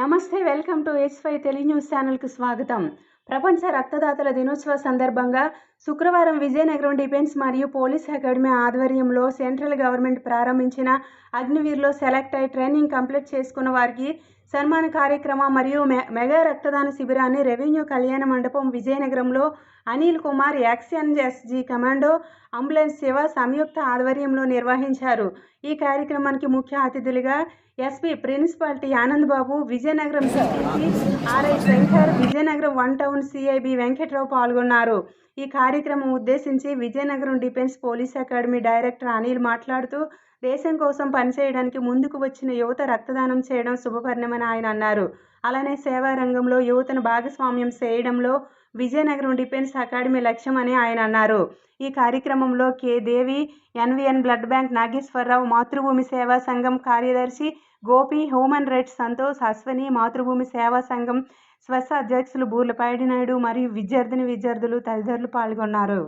నమస్తే welcome to S five Telugu news ఛానల్కు స్వాగతం. ప్రపంచ రక్తదాతల దినోత్సవ సందర్భంగా శుక్రవారం విజయనగరం డిఫెన్స్ మరియు పోలీస్ అకాడమీ ఆధ్వర్యంలో సెంట్రల్ గవర్నమెంట్ ప్రారంభించిన అగ్నివీర్లో సెలెక్ట్ అయి ట్రైనింగ్ కంప్లీట్ చేసుకున్న వారికి సన్మాన కార్యక్రమం మరియు మె మెగా రక్తదాన శిబిరాన్ని రెవెన్యూ కళ్యాణ మండపం విజయనగరంలో Anil Kumar action S G commando ambulance సేవ సంయుక్త ఆధ్వర్యంలో నిర్వహించారు. ఈ కార్యక్రమానికి ముఖ్య అతిథులుగా SP principality Anand Babu Vizianagaram R I Shankar Vizianagaram one town C I B Venkatrao పాల్గొన్నారు. ఈ కార్యక్రమం ఉద్దేశించి Vizianagaram defence police academy director Anil మాట్లాడుతూ దేశం కోసం పనిచేయడానికి ముందుకు వచ్చిన యువత రక్తదానం చేయడం శుభపరిణమని ఆయన అన్నారు. అలానే సేవా రంగంలో యువతను భాగస్వామ్యం చేయడంలో విజయనగరం డిఫెన్స్ అకాడమీ లక్ష్యమని ఆయన అన్నారు. ఈ కార్యక్రమంలో K. Devi N V N blood bank Nageswararao Matrubhumi Seva Sangham కార్యదర్శి గోపి హ్యూమన్ రైట్స్ సంతోష్ అశ్వని మాతృభూమి సేవా సంఘం స్వస్థ అధ్యక్షులు బూర్లపాయుడి నాయుడు మరియు విద్యార్థిని విద్యార్థులు తదితరులు పాల్గొన్నారు.